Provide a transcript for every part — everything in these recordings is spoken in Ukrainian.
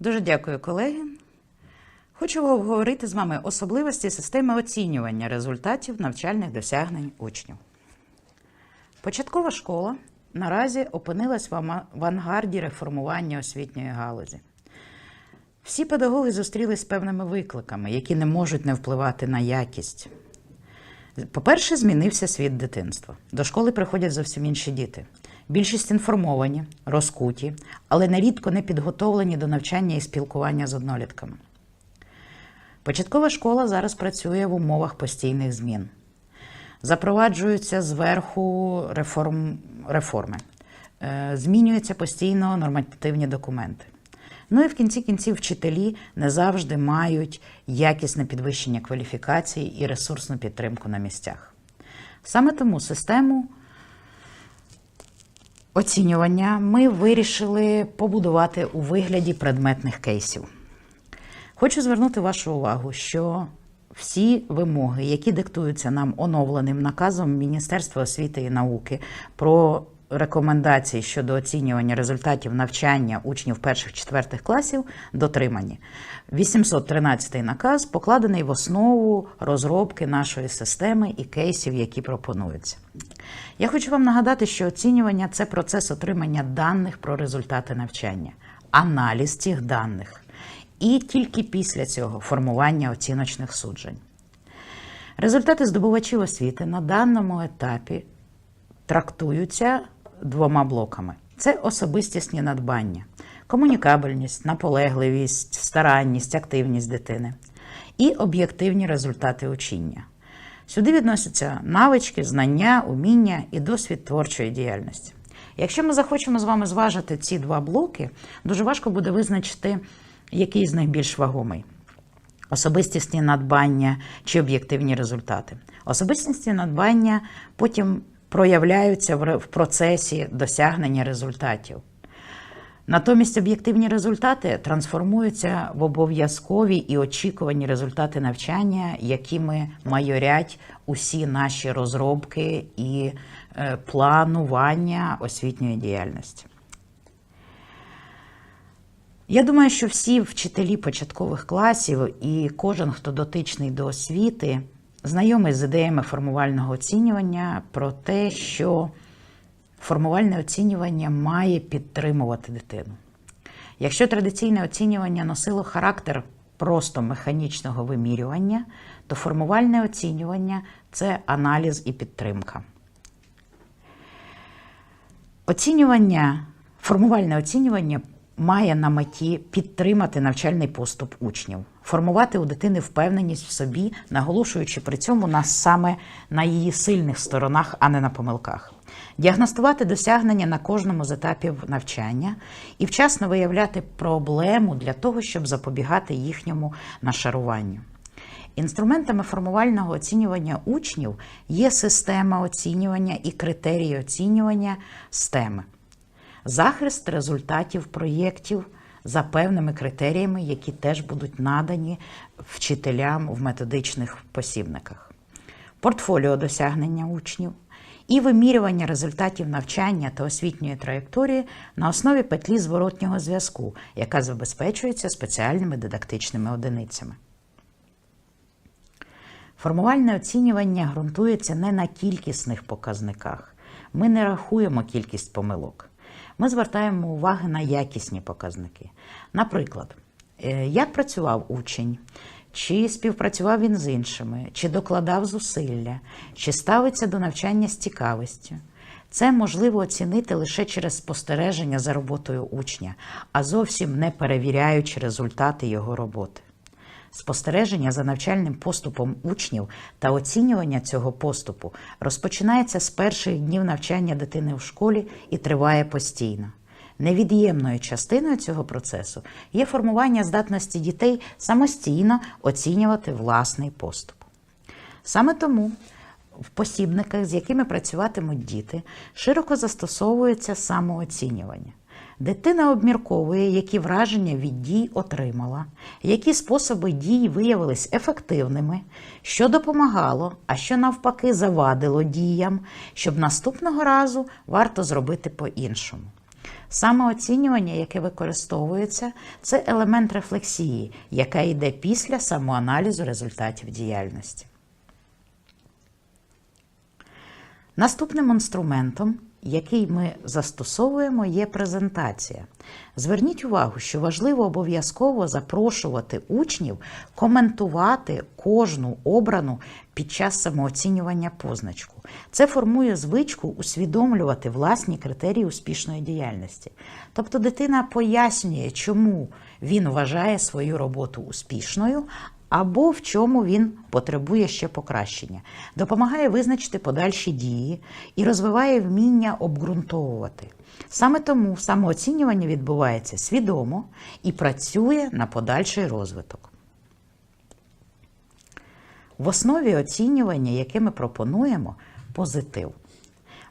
Дуже дякую, колеги. Хочу обговорити з вами особливості системи оцінювання результатів навчальних досягнень учнів. Початкова школа наразі опинилась в авангарді реформування освітньої галузі. Всі педагоги зустрілись з певними викликами, які не можуть не впливати на якість. По-перше, змінився світ дитинства. До школи приходять зовсім інші діти. Більшість інформовані, розкуті, але нерідко не підготовлені до навчання і спілкування з однолітками. Початкова школа зараз працює в умовах постійних змін. Запроваджуються зверху реформ, реформи, Е, змінюються постійно нормативні документи. Ну і в кінці кінців вчителі не завжди мають якісне підвищення кваліфікації і ресурсну підтримку на місцях. Саме тому систему оцінювання ми вирішили побудувати у вигляді предметних кейсів. Хочу звернути вашу увагу, що всі вимоги, які диктуються нам оновленим наказом Міністерства освіти і науки про рекомендації щодо оцінювання результатів навчання учнів перших-четвертих класів, дотримані. 813 наказ покладений в основу розробки нашої системи і кейсів, які пропонуються. Я хочу вам нагадати, що оцінювання це процес отримання даних про результати навчання, аналіз цих даних і тільки після цього формування оціночних суджень. Результати здобувачів освіти на даному етапі трактуються двома блоками: це особистісні надбання, комунікабельність, наполегливість, старанність, активність дитини і об'єктивні результати учіння. Сюди відносяться навички, знання, уміння і досвід творчої діяльності. Якщо ми захочемо з вами зважити ці два блоки, дуже важко буде визначити, який з них більш вагомий особистісні надбання чи об'єктивні результати. Особистісні надбання потім проявляються в процесі досягнення результатів. Натомість об'єктивні результати трансформуються в обов'язкові і очікувані результати навчання, якими майорять усі наші розробки і е, планування освітньої діяльності. Я думаю, що всі вчителі початкових класів і кожен, хто дотичний до освіти, знайомий з ідеями формувального оцінювання про те, що формувальне оцінювання має підтримувати дитину. Якщо традиційне оцінювання носило характер просто механічного вимірювання, то формувальне оцінювання це аналіз і підтримка. Оцінювання, формувальне оцінювання має на меті підтримати навчальний поступ учнів, формувати у дитини впевненість в собі, наголошуючи при цьому нас саме на її сильних сторонах, а не на помилках. Діагностувати досягнення на кожному з етапів навчання і вчасно виявляти проблему для того, щоб запобігати їхньому нашаруванню. Інструментами формувального оцінювання учнів є система оцінювання і критерії оцінювання STEM. Захист результатів проєктів за певними критеріями, які теж будуть надані вчителям в методичних посібниках. Портфоліо досягнення учнів і вимірювання результатів навчання та освітньої траєкторії на основі петлі зворотнього зв'язку, яка забезпечується спеціальними дидактичними одиницями. Формувальне оцінювання ґрунтується не на кількісних показниках. Ми не рахуємо кількість помилок. Ми звертаємо увагу на якісні показники. Наприклад, е, як працював учень, чи співпрацював він з іншими, чи докладав зусилля, чи ставиться до навчання з цікавістю. Це можливо оцінити лише через спостереження за роботою учня, а зовсім не перевіряючи результати його роботи. Спостереження за навчальним поступом учнів та оцінювання цього поступу розпочинається з перших днів навчання дитини в школі і триває постійно. Невід'ємною частиною цього процесу є формування здатності дітей самостійно оцінювати власний поступ. Саме тому в посібниках, з якими працюватимуть діти, широко застосовується самооцінювання. Дитина обмірковує, які враження від дій отримала, які способи дій виявились ефективними, що допомагало, а що навпаки завадило діям, щоб наступного разу варто зробити по-іншому. Самооцінювання, яке використовується, це елемент рефлексії, яка йде після самоаналізу результатів діяльності. Наступним інструментом, який ми застосовуємо, є презентація. Зверніть увагу, що важливо обов'язково запрошувати учнів коментувати кожну обрану під час самооцінювання позначку. Це формує звичку усвідомлювати власні критерії успішної діяльності. Тобто дитина пояснює, чому він вважає свою роботу успішною, або в чому він потребує ще покращення, допомагає визначити подальші дії і розвиває вміння обґрунтовувати. Саме тому самооцінювання відбувається свідомо і працює на подальший розвиток. В основі оцінювання, яке ми пропонуємо, позитив.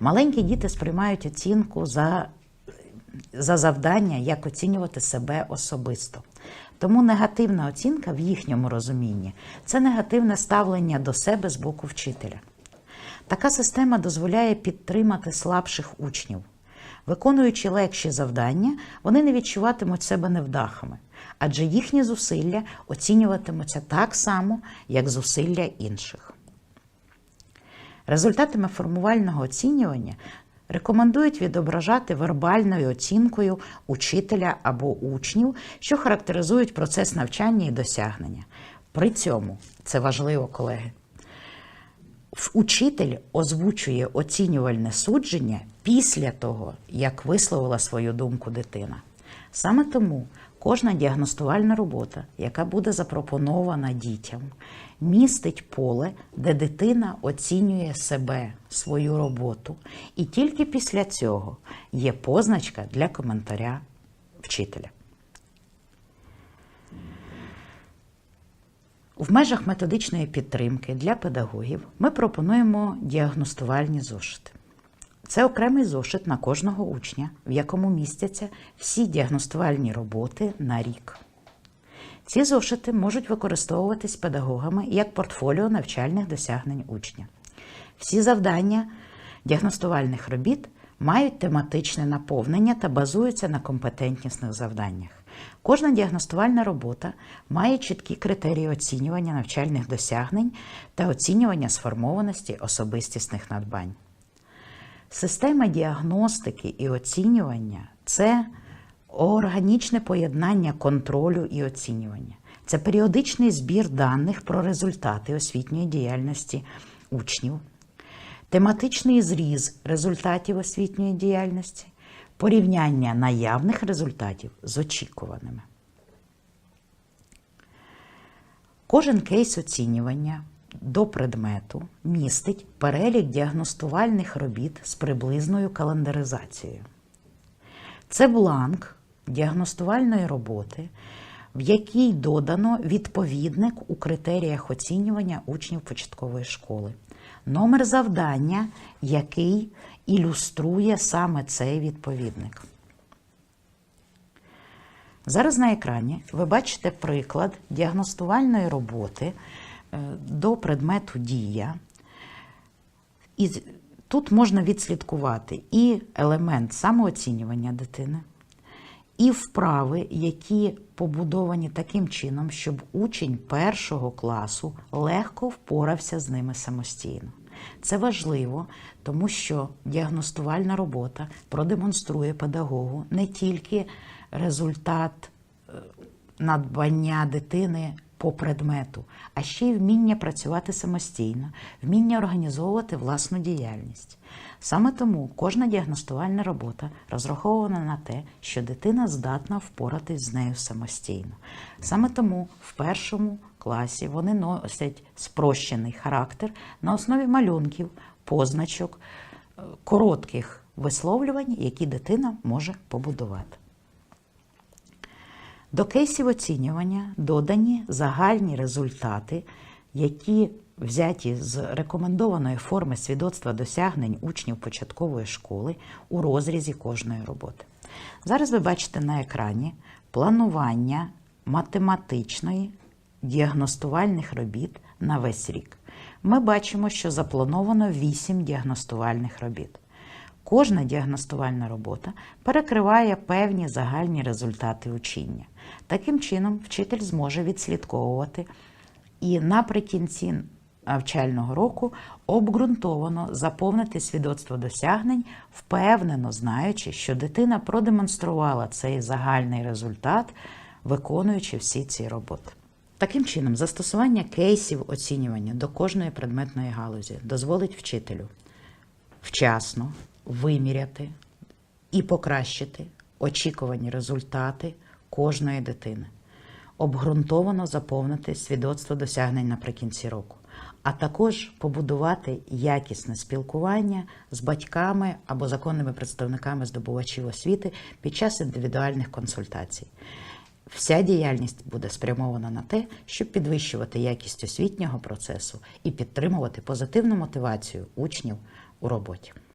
Маленькі діти сприймають оцінку за, за завдання, як оцінювати себе особисто. Тому негативна оцінка в їхньому розумінні це негативне ставлення до себе з боку вчителя. Така система дозволяє підтримати слабших учнів. Виконуючи легші завдання, вони не відчуватимуть себе невдахами, адже їхні зусилля оцінюватимуться так само, як зусилля інших. Результатами формувального оцінювання рекомендують відображати вербальною оцінкою учителя або учнів, що характеризують процес навчання і досягнення. При цьому це важливо, колеги. Учитель озвучує оцінювальне судження після того, як висловила свою думку дитина. Саме тому кожна діагностувальна робота, яка буде запропонована дітям, містить поле, де дитина оцінює себе, свою роботу, і тільки після цього є позначка для коментаря вчителя. В межах методичної підтримки для педагогів ми пропонуємо діагностувальні зошити. Це окремий зошит на кожного учня, в якому містяться всі діагностувальні роботи на рік. Ці зошити можуть використовуватись педагогами як портфоліо навчальних досягнень учня. Всі завдання діагностувальних робіт мають тематичне наповнення та базуються на компетентнісних завданнях. Кожна діагностувальна робота має чіткі критерії оцінювання навчальних досягнень та оцінювання сформованості особистісних надбань. Система діагностики і оцінювання це органічне поєднання контролю і оцінювання. Це періодичний збір даних про результати освітньої діяльності учнів, тематичний зріз результатів освітньої діяльності, порівняння наявних результатів з очікуваними. Кожен кейс оцінювання до предмету містить перелік діагностувальних робіт з приблизною календаризацією. Це бланк діагностувальної роботи, в якій додано відповідник у критеріях оцінювання учнів початкової школи, номер завдання, який ілюструє саме цей відповідник. Зараз на екрані ви бачите приклад діагностувальної роботи до предмету дія. І тут можна відслідкувати і елемент самооцінювання дитини, і вправи, які побудовані таким чином, щоб учень першого класу легко впорався з ними самостійно. Це важливо, тому що діагностувальна робота продемонструє педагогу не тільки результат е, надбання дитини по предмету, а ще й вміння працювати самостійно, вміння організовувати власну діяльність. Саме тому кожна діагностувальна робота розрахована на те, що дитина здатна впоратись з нею самостійно. Саме тому в першому класі вони носять спрощений характер на основі малюнків, позначок, е, коротких висловлювань, які дитина може побудувати. До кейсів оцінювання додані загальні результати, які взяті з рекомендованої форми свідоцтва досягнень учнів початкової школи у розрізі кожної роботи. Зараз ви бачите на екрані планування математичної діагностувальних робіт на весь рік. Ми бачимо, що заплановано 8 діагностувальних робіт. Кожна діагностувальна робота перекриває певні загальні результати учіння. Таким чином, вчитель зможе відслідковувати і наприкінці навчального року обґрунтовано заповнити свідоцтво досягнень, впевнено знаючи, що дитина продемонструвала цей загальний результат, виконуючи всі ці роботи. Таким чином, застосування кейсів оцінювання до кожної предметної галузі дозволить вчителю вчасно виміряти і покращити очікувані результати кожної дитини, обґрунтовано заповнити свідоцтво досягнень наприкінці року, а також побудувати якісне спілкування з батьками або законними представниками здобувачів освіти під час індивідуальних консультацій. Вся діяльність буде спрямована на те, щоб підвищувати якість освітнього процесу і підтримувати позитивну мотивацію учнів у роботі.